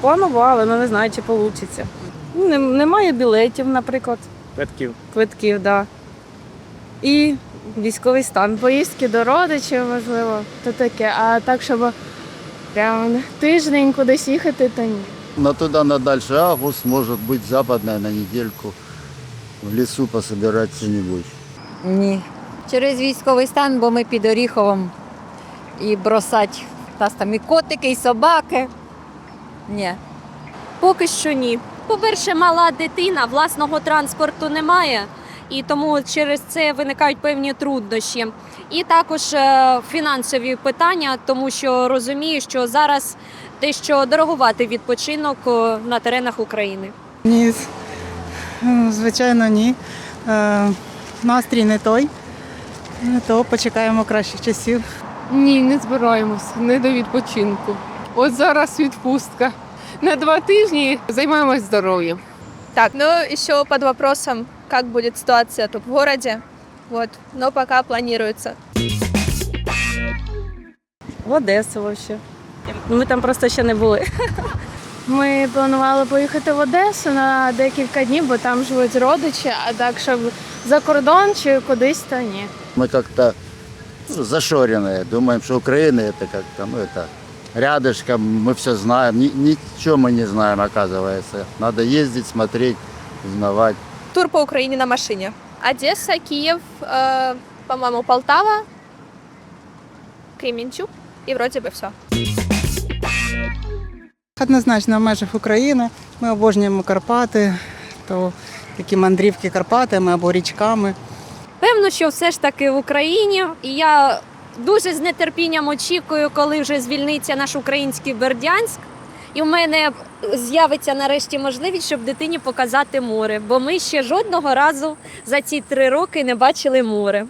Планували, але не знаю, чи вийде. Немає білетів, наприклад, Квитків. квитків, да. І військовий стан. Поїздки до родичів, можливо, то таке. А так, щоб прям тиждень кудись їхати, то ні. На туда, на дальше август, может быть западная на недельку. В лесу пособирать что-нибудь. Ні. Через військовий стан, бо ми під Оріховом і бросать. У нас там і котики, і собаки. Ні. Поки що ні. По-перше, мала дитина, власного транспорту немає, і тому через це виникають певні труднощі. І також е, фінансові питання, тому що розумію, що зараз дещо дорогувати відпочинок е, на теренах України. Ні, ну, звичайно, ні. Е, Настрій не той, Е, то почекаємо кращих часів. Ні, не збираємося, не до відпочинку. От зараз відпустка. На два тижні займаємось здоров'ям. Так, ну еще под вопросом, как будет ситуация тут в городе. Вот, но пока планируется. В Одесу взагалі. Ми там просто ще не були. Ми планували поїхати в Одесу на декілька днів, бо там живуть родичі, а так, щоб за кордон чи кудись, то ні. Мы как-то ну, зашоренные, думаем, что Украина это как-то, ну это рядышком, мы все знаем. Ни- ничего мы не знаем, оказывается. Надо ездить, смотреть, узнавать. Тур по Украине на машине. Одесса, Киев, э, по-моему, Полтава, Кременчук и вроде бы все. Однозначно в межах України. Ми обожнюємо Карпати, то такі мандрівки Карпатами або річками. Певно, що все ж таки в Україні, і я дуже з нетерпінням очікую, коли вже звільниться наш український Бердянськ. І в мене з'явиться нарешті можливість, щоб дитині показати море, бо ми ще жодного разу за ці три роки не бачили море.